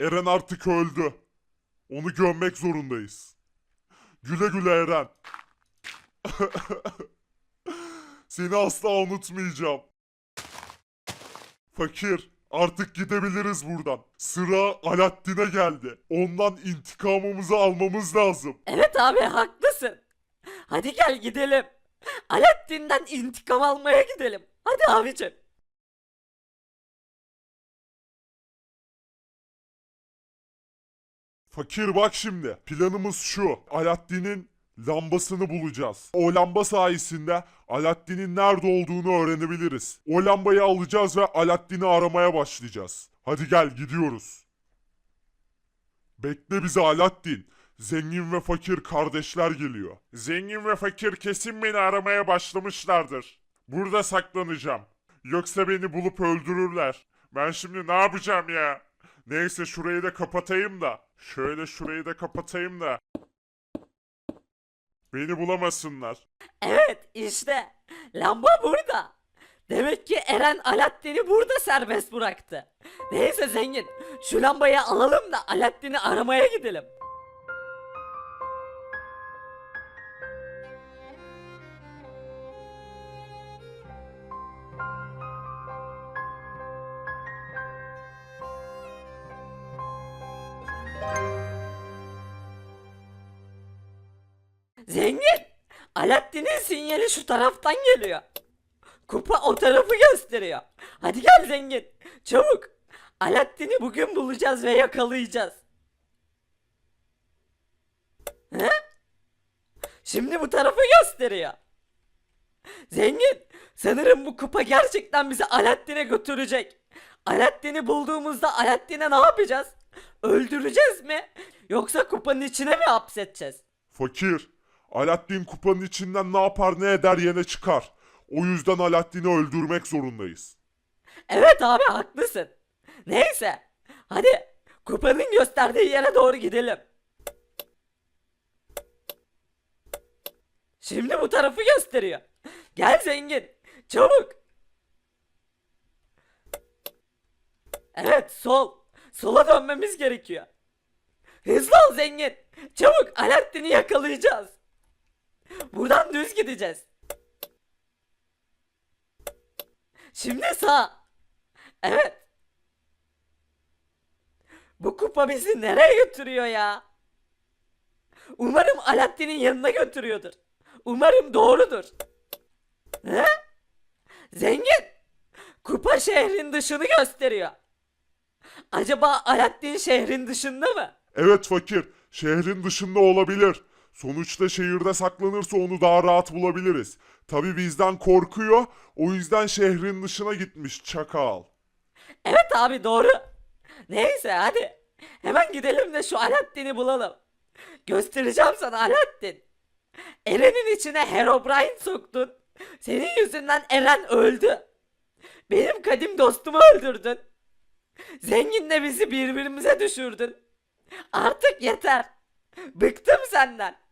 Eren artık öldü. Onu gömmek zorundayız. Güle güle Eren. Seni asla unutmayacağım. Fakir, artık gidebiliriz buradan. Sıra Alaaddin'e geldi. Ondan intikamımızı almamız lazım. Evet abi haklısın. Hadi gel gidelim. Alaaddin'den intikam almaya gidelim. Hadi abicim. Fakir bak şimdi. Planımız şu. Alaaddin'in lambasını bulacağız. O lamba sayesinde Alaaddin'in nerede olduğunu öğrenebiliriz. O lambayı alacağız ve Alaaddin'i aramaya başlayacağız. Hadi gel gidiyoruz. Bekle bizi Alaaddin. Zengin ve fakir kardeşler geliyor. Zengin ve fakir kesin beni aramaya başlamışlardır. Burada saklanacağım. Yoksa beni bulup öldürürler. Ben şimdi ne yapacağım ya? Neyse şurayı da kapatayım da. Şöyle şurayı da kapatayım da. Beni bulamasınlar. Evet işte lamba burada. Demek ki Eren Alaaddin'i burada serbest bıraktı. Neyse zengin şu lambayı alalım da Alaaddin'i aramaya gidelim. Alaaddin'in sinyali şu taraftan geliyor. Kupa o tarafı gösteriyor. Hadi gel zengin. Çabuk. Alaaddin'i bugün bulacağız ve yakalayacağız. He? Şimdi bu tarafı gösteriyor. Zengin, sanırım bu kupa gerçekten bizi Alaaddin'e götürecek. Alaaddin'i bulduğumuzda Alaaddin'e ne yapacağız? Öldüreceğiz mi? Yoksa kupanın içine mi hapsedeceğiz? Fakir. Alaaddin kupanın içinden ne yapar ne eder yine çıkar. O yüzden Alaaddin'i öldürmek zorundayız. Evet abi haklısın. Neyse. Hadi kupanın gösterdiği yere doğru gidelim. Şimdi bu tarafı gösteriyor. Gel zengin. Çabuk. Evet sol. Sola dönmemiz gerekiyor. Hızlı ol zengin. Çabuk Alaaddin'i yakalayacağız. Buradan düz gideceğiz. Şimdi sağ. Evet. Bu kupa bizi nereye götürüyor ya? Umarım Alaaddin'in yanına götürüyordur. Umarım doğrudur. He? Zengin. Kupa şehrin dışını gösteriyor. Acaba Alaaddin şehrin dışında mı? Evet fakir. Şehrin dışında olabilir. Sonuçta şehirde saklanırsa onu daha rahat bulabiliriz. Tabi bizden korkuyor. O yüzden şehrin dışına gitmiş çakal. Evet abi doğru. Neyse hadi. Hemen gidelim de şu Alaaddin'i bulalım. Göstereceğim sana Alaaddin. Eren'in içine Herobrine soktun. Senin yüzünden Eren öldü. Benim kadim dostumu öldürdün. Zenginle bizi birbirimize düşürdün. Artık yeter. Bıktım senden.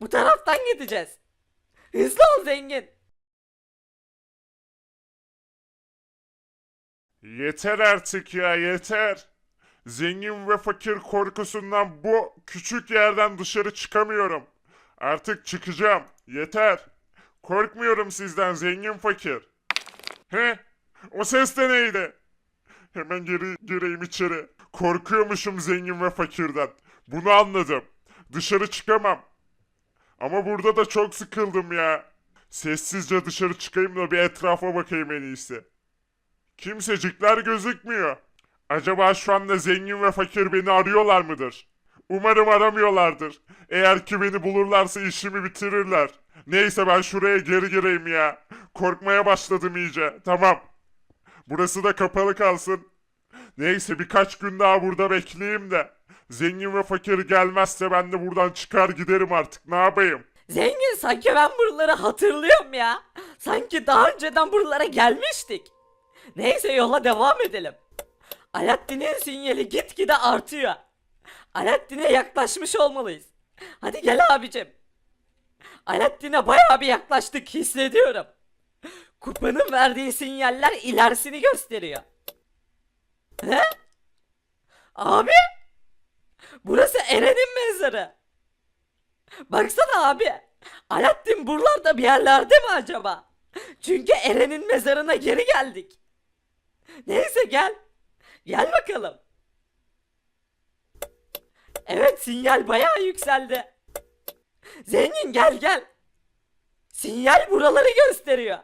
Bu taraftan gideceğiz. Hızlı ol zengin. Yeter artık ya yeter. Zengin ve fakir korkusundan bu küçük yerden dışarı çıkamıyorum. Artık çıkacağım. Yeter. Korkmuyorum sizden zengin fakir. He? O ses de neydi? Hemen geri gireyim içeri. Korkuyormuşum zengin ve fakirden. Bunu anladım. Dışarı çıkamam. Ama burada da çok sıkıldım ya. Sessizce dışarı çıkayım da bir etrafa bakayım en iyisi. Kimsecikler gözükmüyor. Acaba şu anda zengin ve fakir beni arıyorlar mıdır? Umarım aramıyorlardır. Eğer ki beni bulurlarsa işimi bitirirler. Neyse ben şuraya geri gireyim ya. Korkmaya başladım iyice. Tamam. Burası da kapalı kalsın. Neyse birkaç gün daha burada bekleyeyim de. Zengin ve fakir gelmezse ben de buradan çıkar giderim artık. Ne yapayım? Zengin sanki ben buraları hatırlıyorum ya. Sanki daha önceden buralara gelmiştik. Neyse yola devam edelim. Alaaddin'in sinyali gitgide artıyor. Alaaddin'e yaklaşmış olmalıyız. Hadi gel abicim. Alaaddin'e bayağı bir yaklaştık hissediyorum. Kupanın verdiği sinyaller ilerisini gösteriyor. He? Abi! Burası Eren'in mezarı. Baksana abi. Alaaddin buralarda bir yerlerde mi acaba? Çünkü Eren'in mezarına geri geldik. Neyse gel. Gel bakalım. Evet sinyal bayağı yükseldi. Zengin gel gel. Sinyal buraları gösteriyor.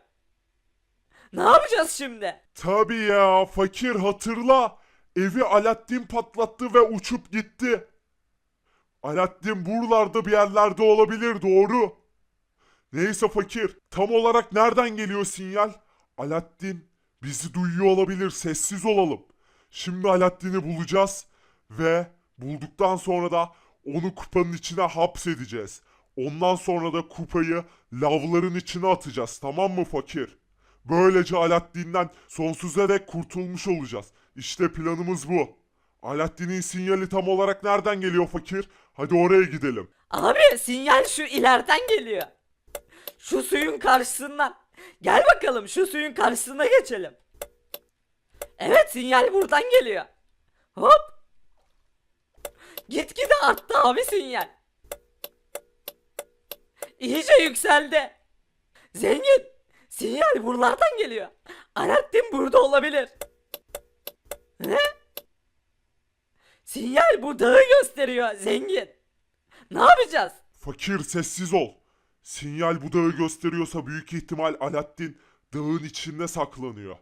Ne yapacağız şimdi? Tabii ya fakir hatırla. Evi Alaaddin patlattı ve uçup gitti. Alaaddin buralarda bir yerlerde olabilir doğru. Neyse fakir tam olarak nereden geliyor sinyal? Alaaddin bizi duyuyor olabilir sessiz olalım. Şimdi Alaaddin'i bulacağız ve bulduktan sonra da onu kupanın içine hapsedeceğiz. Ondan sonra da kupayı lavların içine atacağız tamam mı fakir? Böylece Alaaddin'den sonsuza dek kurtulmuş olacağız. İşte planımız bu. Alaaddin'in sinyali tam olarak nereden geliyor fakir? Hadi oraya gidelim. Abi sinyal şu ileriden geliyor. Şu suyun karşısından. Gel bakalım şu suyun karşısına geçelim. Evet sinyal buradan geliyor. Hop. Gitgide arttı abi sinyal. İyice yükseldi. Zengin. Sinyal buralardan geliyor. Alaaddin burada olabilir. Ne? Sinyal bu dağı gösteriyor zengin. Ne yapacağız? Fakir sessiz ol. Sinyal bu dağı gösteriyorsa büyük ihtimal Alaaddin dağın içinde saklanıyor.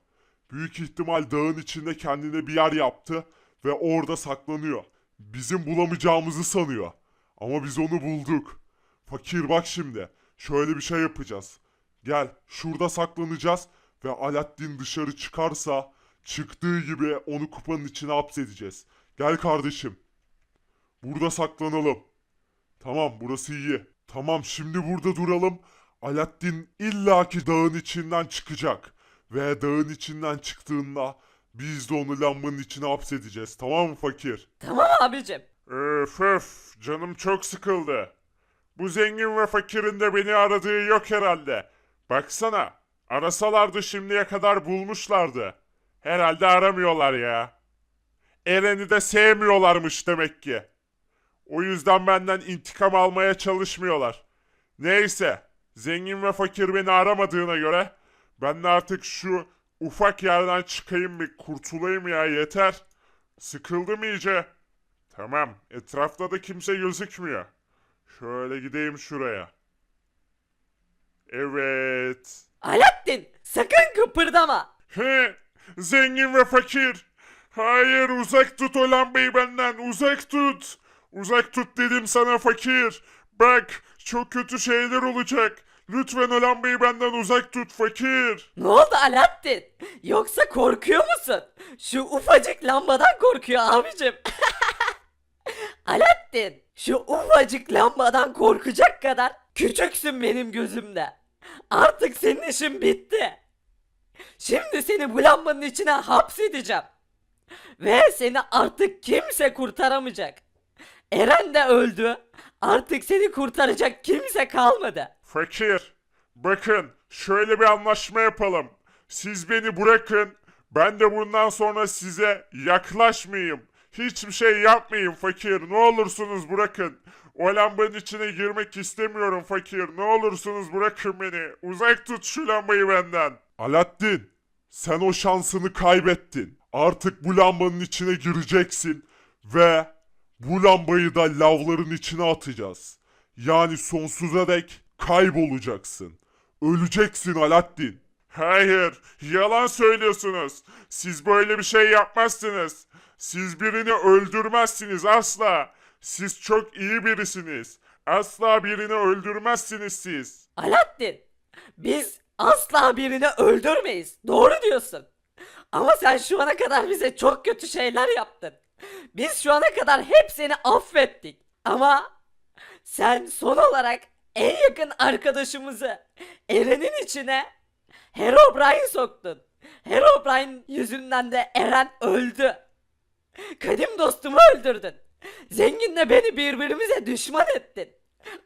Büyük ihtimal dağın içinde kendine bir yer yaptı ve orada saklanıyor. Bizim bulamayacağımızı sanıyor. Ama biz onu bulduk. Fakir bak şimdi. Şöyle bir şey yapacağız. Gel şurada saklanacağız ve Alaaddin dışarı çıkarsa çıktığı gibi onu kupanın içine hapsedeceğiz. Gel kardeşim. Burada saklanalım. Tamam burası iyi. Tamam şimdi burada duralım. Alaaddin illaki dağın içinden çıkacak. Ve dağın içinden çıktığında biz de onu lambanın içine hapsedeceğiz. Tamam mı fakir? Tamam abicim. Öf öf canım çok sıkıldı. Bu zengin ve fakirin de beni aradığı yok herhalde. Baksana arasalardı şimdiye kadar bulmuşlardı. Herhalde aramıyorlar ya. Eren'i de sevmiyorlarmış demek ki. O yüzden benden intikam almaya çalışmıyorlar. Neyse, zengin ve fakir beni aramadığına göre ben de artık şu ufak yerden çıkayım bir kurtulayım ya yeter. Sıkıldım iyice. Tamam, etrafta da kimse gözükmüyor. Şöyle gideyim şuraya. Evet. Alaaddin sakın kıpırdama. He, zengin ve fakir. Hayır, uzak tut o lambayı benden, uzak tut. Uzak tut dedim sana fakir. Bak, çok kötü şeyler olacak. Lütfen o lambayı benden uzak tut fakir. Ne oldu Alaaddin? Yoksa korkuyor musun? Şu ufacık lambadan korkuyor abicim. Alaaddin, şu ufacık lambadan korkacak kadar küçüksün benim gözümde. Artık senin işin bitti. Şimdi seni bu lambanın içine hapsedeceğim. Ve seni artık kimse kurtaramayacak. Eren de öldü. Artık seni kurtaracak kimse kalmadı. Fakir, bakın şöyle bir anlaşma yapalım. Siz beni bırakın, ben de bundan sonra size yaklaşmayayım. Hiçbir şey yapmayın fakir, ne olursunuz bırakın. O lambanın içine girmek istemiyorum fakir, ne olursunuz bırakın beni. Uzak tut şu lambayı benden. Alaaddin, sen o şansını kaybettin. Artık bu lambanın içine gireceksin ve bu lambayı da lavların içine atacağız. Yani sonsuza dek kaybolacaksın. Öleceksin Alaaddin. Hayır, yalan söylüyorsunuz. Siz böyle bir şey yapmazsınız. Siz birini öldürmezsiniz asla. Siz çok iyi birisiniz. Asla birini öldürmezsiniz siz. Alaaddin, biz asla birini öldürmeyiz. Doğru diyorsun. Ama sen şu ana kadar bize çok kötü şeyler yaptın. Biz şu ana kadar hep seni affettik. Ama sen son olarak en yakın arkadaşımızı Eren'in içine Herobrine soktun. Herobrine yüzünden de Eren öldü. Kadim dostumu öldürdün. Zenginle beni birbirimize düşman ettin.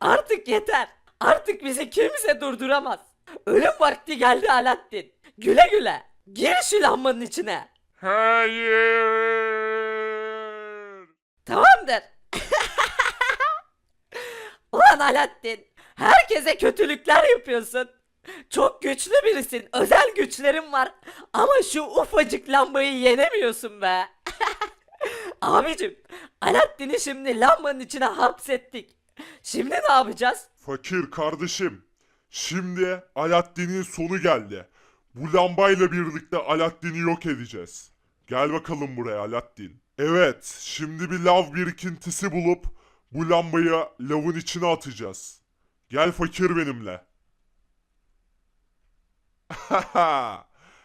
Artık yeter. Artık bizi kimse durduramaz. Ölüm vakti geldi Alaaddin. Güle güle. Gir şu lambanın içine. Hayır. Tamamdır. Ulan Alaaddin, herkese kötülükler yapıyorsun. Çok güçlü birisin, özel güçlerin var. Ama şu ufacık lambayı yenemiyorsun be. Abicim, Alaaddin'i şimdi lambanın içine hapsettik. Şimdi ne yapacağız? Fakir kardeşim. Şimdi Alaaddin'in sonu geldi. Bu lambayla birlikte Alaaddin'i yok edeceğiz. Gel bakalım buraya Alaaddin. Evet, şimdi bir lav birikintisi bulup bu lambayı lavın içine atacağız. Gel fakir benimle.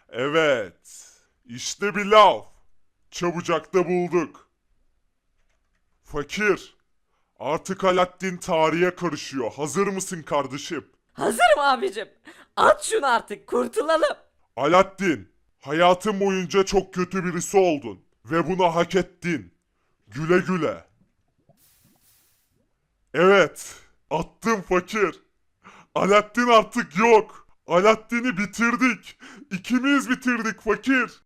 evet. İşte bir lav. Çabucak da bulduk. Fakir. Artık Alaaddin tarihe karışıyor. Hazır mısın kardeşim? Hazırım abicim. At şunu artık, kurtulalım. Alaaddin, hayatın boyunca çok kötü birisi oldun ve bunu hak ettin. Güle güle. Evet, attım fakir. Alaaddin artık yok. Alaaddin'i bitirdik. İkimiz bitirdik fakir.